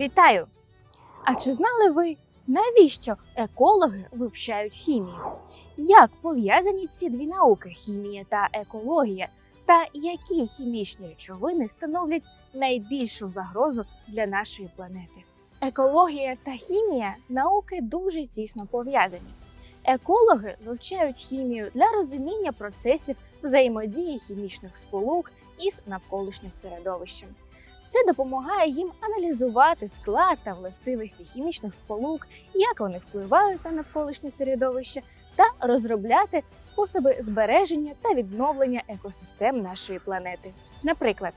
Вітаю! А чи знали ви, навіщо екологи вивчають хімію? Як пов'язані ці дві науки хімія та екологія? Та які хімічні речовини становлять найбільшу загрозу для нашої планети? Екологія та хімія науки дуже тісно пов'язані. Екологи вивчають хімію для розуміння процесів взаємодії хімічних сполук із навколишнім середовищем. Це допомагає їм аналізувати склад та властивості хімічних сполук, як вони впливають на навколишнє середовище, та розробляти способи збереження та відновлення екосистем нашої планети. Наприклад,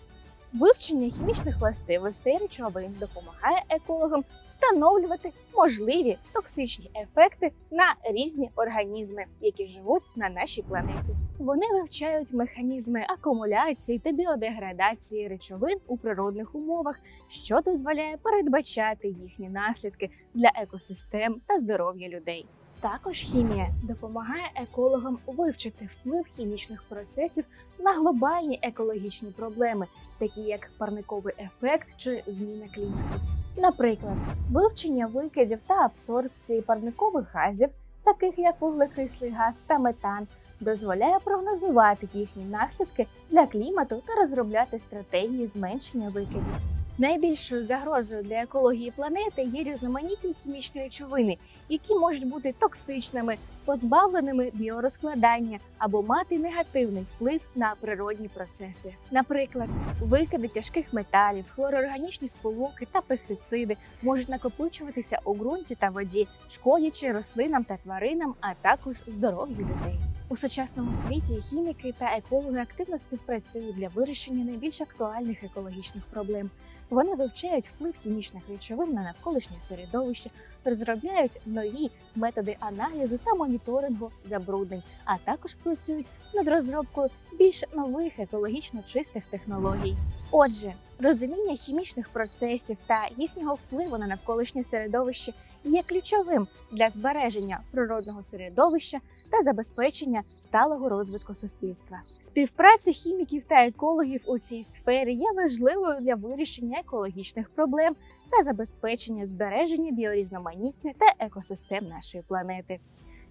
вивчення хімічних властивостей речовин допомагає екологам встановлювати можливі токсичні ефекти на різні організми, які живуть на нашій планеті. Вони вивчають механізми акумуляції та біодеградації речовин у природних умовах, що дозволяє передбачати їхні наслідки для екосистем та здоров'я людей. Також хімія допомагає екологам вивчити вплив хімічних процесів на глобальні екологічні проблеми, такі як парниковий ефект чи зміна клімату. Наприклад, вивчення викидів та абсорбції парникових газів, таких як вуглекислий газ та метан, дозволяє прогнозувати їхні наслідки для клімату та розробляти стратегії зменшення викидів. Найбільшою загрозою для екології планети є різноманітні хімічні речовини, які можуть бути токсичними, позбавленими біорозкладання або мати негативний вплив на природні процеси. Наприклад, викиди тяжких металів, хлороорганічні сполуки та пестициди можуть накопичуватися у ґрунті та воді, шкодячи рослинам та тваринам, а також здоров'ю людей. У сучасному світі хіміки та екологи активно співпрацюють для вирішення найбільш актуальних екологічних проблем. Вони вивчають вплив хімічних речовин на навколишнє середовище, розробляють нові методи аналізу та моніторингу забруднень, а також працюють над розробкою більш нових екологічно чистих технологій. Отже, розуміння хімічних процесів та їхнього впливу на навколишнє середовище є ключовим для збереження природного середовища та забезпечення сталого розвитку суспільства. Співпраця хіміків та екологів у цій сфері є важливою для вирішення екологічних проблем та забезпечення збереження біорізноманіття та екосистем нашої планети.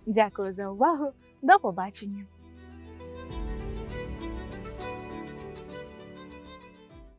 Дякую за увагу. До побачення!